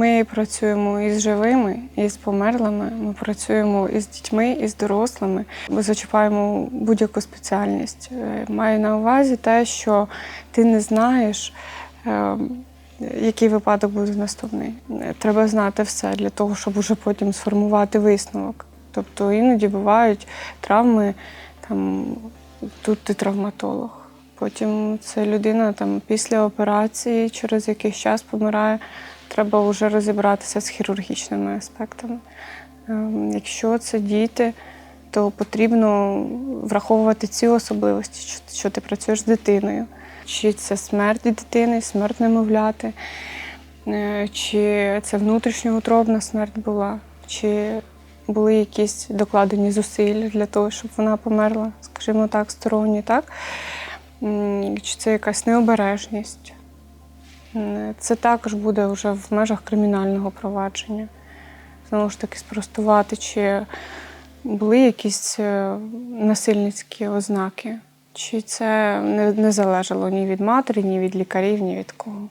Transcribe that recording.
Ми працюємо із живими, і з померлими. Ми працюємо із дітьми, і з дорослими. Ми зачіпаємо будь-яку спеціальність. Е, Маю на увазі те, що ти не знаєш, е, який випадок буде наступний. Е, Треба знати все для того, щоб уже потім сформувати висновок. Тобто іноді бувають травми, там тут ти травматолог. Потім це людина там після операції через якийсь час помирає. Треба вже розібратися з хірургічними аспектами. Ем, Якщо це діти, то потрібно враховувати ці особливості, що, ти працюєш з дитиною. Чи це смерть дитини, смерть немовляти, е, чи це внутрішньоутробна смерть була, чи були якісь докладені зусилля для того, щоб вона померла, скажімо так, сторонні, так? Чи це якась необережність? Це також буде вже в межах кримінального провадження. Знову ж таки, спростувати, чи були якісь е, насильницькі ознаки, чи це не залежало ні від матері, ні від лікарів, ні від кого.